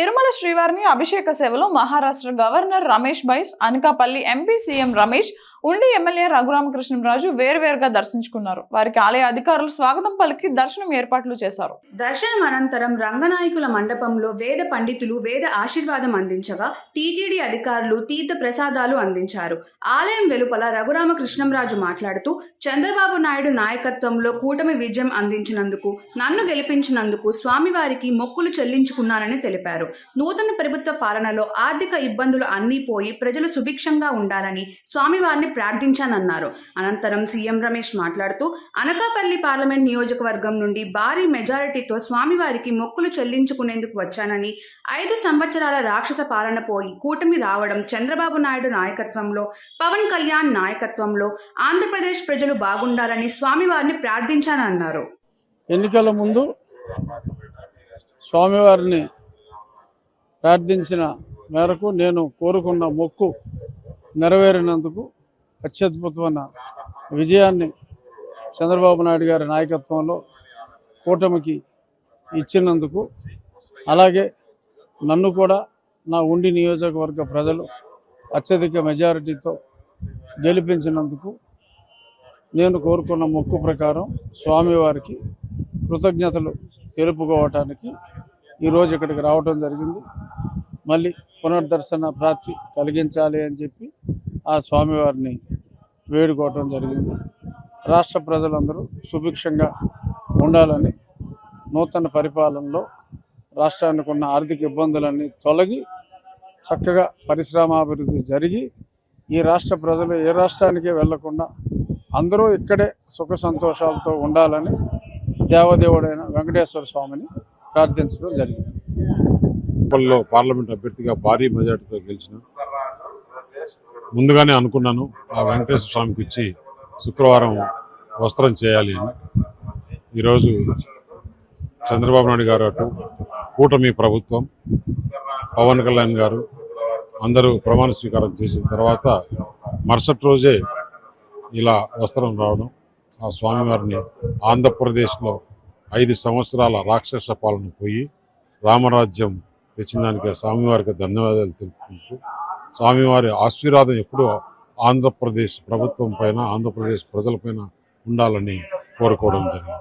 తిరుమల శ్రీవారిని అభిషేక సేవలో Maharashtra governor Ramesh Bais Anakapalli MP CM Ramesh ఉండి ఎమ్మెల్యే రఘురామకృష్ణరాజు వేరువేరుగా దర్శించుకున్నారు. వారికి ఆలయ అధికారులు స్వాగతం పలికి దర్శనం ఏర్పాట్లు చేశారు. దర్శనం అనంతరం రంగనాయకుల మండపంలో వేద పండితులు వేద ఆశీర్వాదం అందించగా టీటీడీ అధికారులు తీర్థ ప్రసాదాలు అందించారు. ఆలయం వెలుపల రఘురామకృష్ణంరాజు మాట్లాడుతూ చంద్రబాబు నాయుడు నాయకత్వంలో కూటమి విజయం అందించినందుకు నన్ను గెలిపించినందుకు స్వామివారికి మొక్కులు చెల్లించుకున్నానని తెలిపారు. నూతన ప్రభుత్వ పాలనలో ఆర్థిక ఇబ్బందులు అన్నీ పోయి ప్రజలు సుభిక్షంగా ఉండాలని స్వామివారిని ప్రార్థించానన్నారు. అనంతరం సీఎం రమేష్ మాట్లాడుతూ అనకాపల్లి పార్లమెంట్ నియోజకవర్గం నుండి భారీ మెజారిటీతో స్వామివారికి మొక్కులు చెల్లించుకునేందుకు వచ్చానని ఐదు సంవత్సరాల రాక్షస పాలన పోయి కూటమి రావడం చంద్రబాబు నాయుడు నాయకత్వంలో పవన్ కళ్యాణ్ నాయకత్వంలో ఆంధ్రప్రదేశ్ ప్రజలు బాగుండాలని స్వామివారిని ప్రార్థించానన్నారు. ఎన్నికల ముందు స్వామివారిని ప్రార్థించిన మేరకు నేను కోరుకున్న మొక్కు నెరవేరినందుకు అత్యద్భుతమైన విజయాన్ని చంద్రబాబు నాయుడు గారి నాయకత్వంలో కూటమికి ఇచ్చినందుకు అలాగే నన్ను కూడా నా ఉండి నియోజకవర్గ ప్రజలు అత్యధిక మెజారిటీతో గెలిపించినందుకు నేను కోరుకున్న మొక్కు ప్రకారం స్వామివారికి కృతజ్ఞతలు తెలుపుకోవటానికి ఈరోజు ఇక్కడికి రావటం జరిగింది. మళ్ళీ పునర్దర్శన ప్రాప్తి కలిగించాలి అని చెప్పి ఆ స్వామివారిని వేడుకోవటం జరిగింది. రాష్ట్ర ప్రజలందరూ సుభిక్షంగా ఉండాలని నూతన పరిపాలనలో రాష్ట్రానికి ఉన్న ఆర్థిక ఇబ్బందులన్నీ తొలగి చక్కగా పరిశ్రమాభివృద్ధి జరిగి ఈ రాష్ట్ర ప్రజలు ఏ రాష్ట్రానికి వెళ్ళకుండా అందరూ ఇక్కడే సుఖ సంతోషాలతో ఉండాలని దేవదేవుడైన వెంకటేశ్వర స్వామిని ప్రార్థించడం జరిగింది. పార్లమెంట్ అభ్యర్థిగా భారీ మెజార్టీతో గెలిచిన ముందుగానే అనుకున్నాను ఆ వెంకటేశ్వర స్వామికి ఇచ్చి శుక్రవారం వస్త్రం చేయాలి అని. ఈరోజు చంద్రబాబు నాయుడు గారు అటు కూటమి ప్రభుత్వం పవన్ కళ్యాణ్ గారు అందరూ ప్రమాణ స్వీకారం చేసిన తర్వాత మరుసటి రోజే ఇలా వస్త్రం రావడం ఆ స్వామివారిని ఆంధ్రప్రదేశ్లో ఐదు సంవత్సరాల రాక్షస పాలన పోయి రామరాజ్యం తెచ్చిన దానికి స్వామివారికి ధన్యవాదాలు తెలుపుకుంటూ స్వామివారి ఆశీర్వాదం ఎప్పుడూ ఆంధ్రప్రదేశ్ ప్రభుత్వం పైన ఆంధ్రప్రదేశ్ ప్రజలపైన ఉండాలని కోరుకోవడం జరిగింది.